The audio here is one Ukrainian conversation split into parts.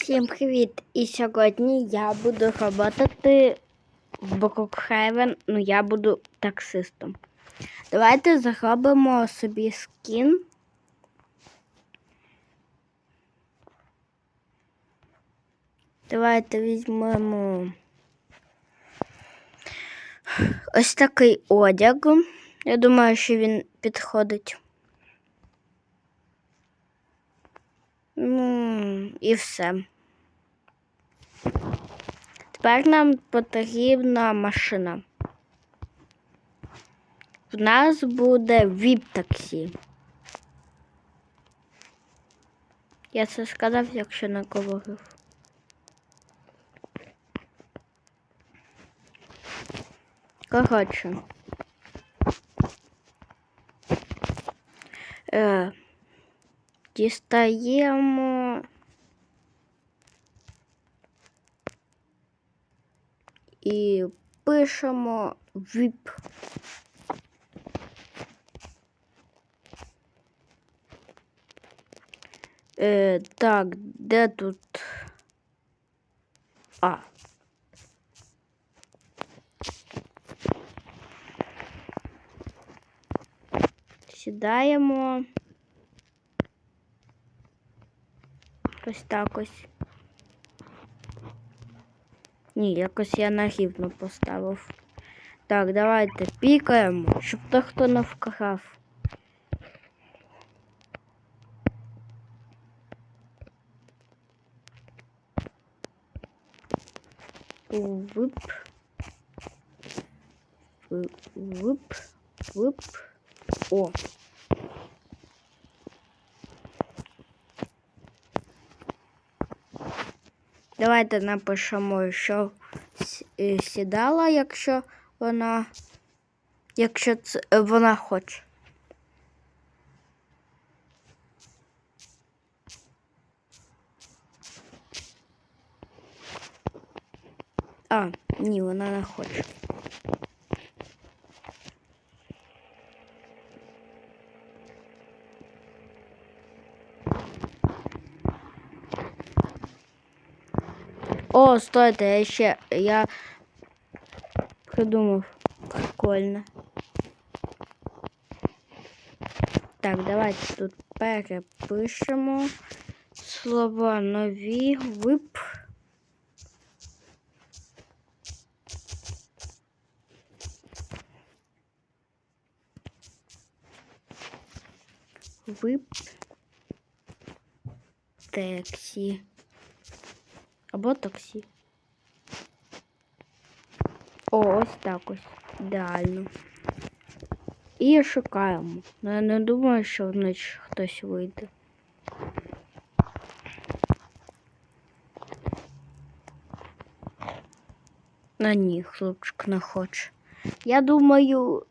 Всім привіт! І сьогодні я буду працювати в Брукхевен, ну я буду таксистом. Давайте зробимо собі скін. Давайте візьмемо ось такий одяг. Я думаю, що він підходить. Ну, і все. Тепер нам потрібна машина. В нас буде віп-таксі. Я це сказав, якщо не говорив. Коротше. Е, дістаємо. І пишемо VIP. Е, так, де тут? А. Сідаємо. Ось так ось. Ні, якось я на поставив. Так, давайте пікаємо, щоб то хто не вкрав. Вип. Вип. Вип. О. Давайте напишемо, що е, сідала, якщо вона, якщо це вона хоче. А, ні, вона не хоче. О, стойте, я ще я придумав. Прикольно. Так, давайте тут перепишемо слова нові вип. Вип. Таксі. Або таксі. О, ось так ось. Ідеально. І шукаємо. Ну, я не думаю, що вночі хтось вийде. А ні, хлопчик не хоче. Я думаю.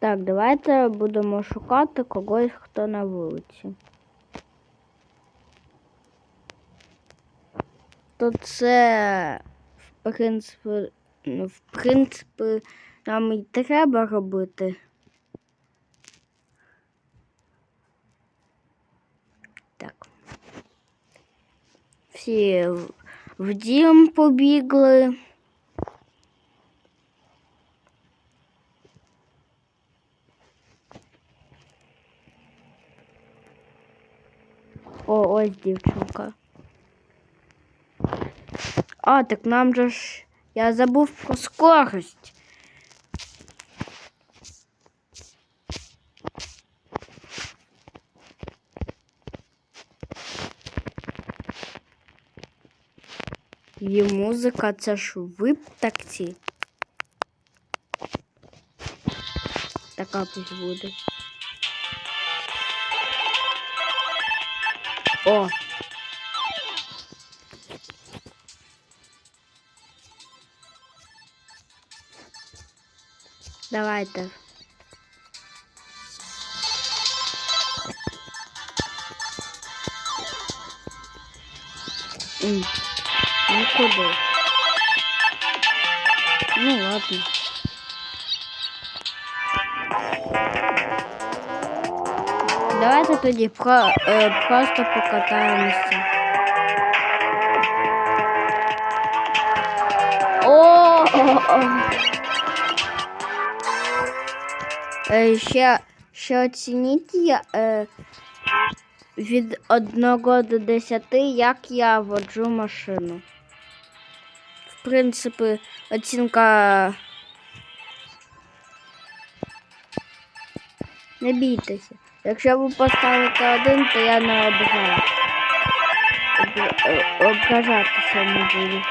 Так, давайте будемо шукати когось, хто на вулиці. То це, в принципі, ну, в принципі, нам і треба робити. Так. Всі в- дім побігли. О, ось дівчинка. А, так нам же ж. Я забув про скорость. І музика це ж вип таксі. Така пусть буде. О! Давайте. М, Нікуди. Ну ладно. Давайте тоді про, е, просто покатаємося. О! Е, ще, ще оцініть я, е, від 1 до 10, як я воджу машину. В принципі, оцінка. Не бійтеся. Якщо ви поставите один, то я не обгаю. Об, е, ображатися не буду.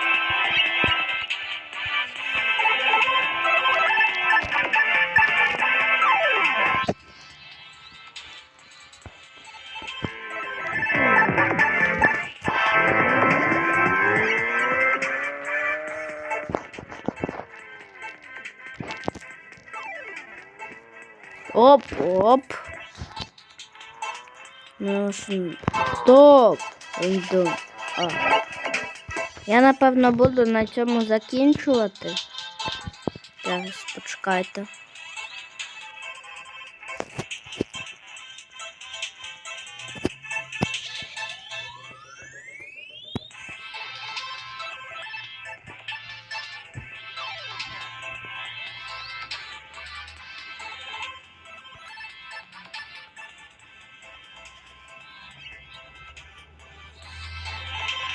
Оп, оп. Ну, стоп. Йду. А. Я напевно буду на цьому закінчувати. Зараз почекайте.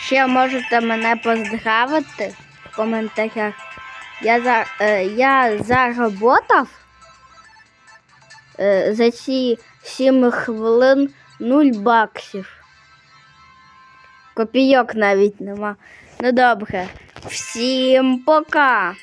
Ще можете мене поздравити в коментарях. Я, за, е, я заработав е, за ці 7 хвилин 0 баксів. Копійок навіть нема. Ну добре. Всім пока!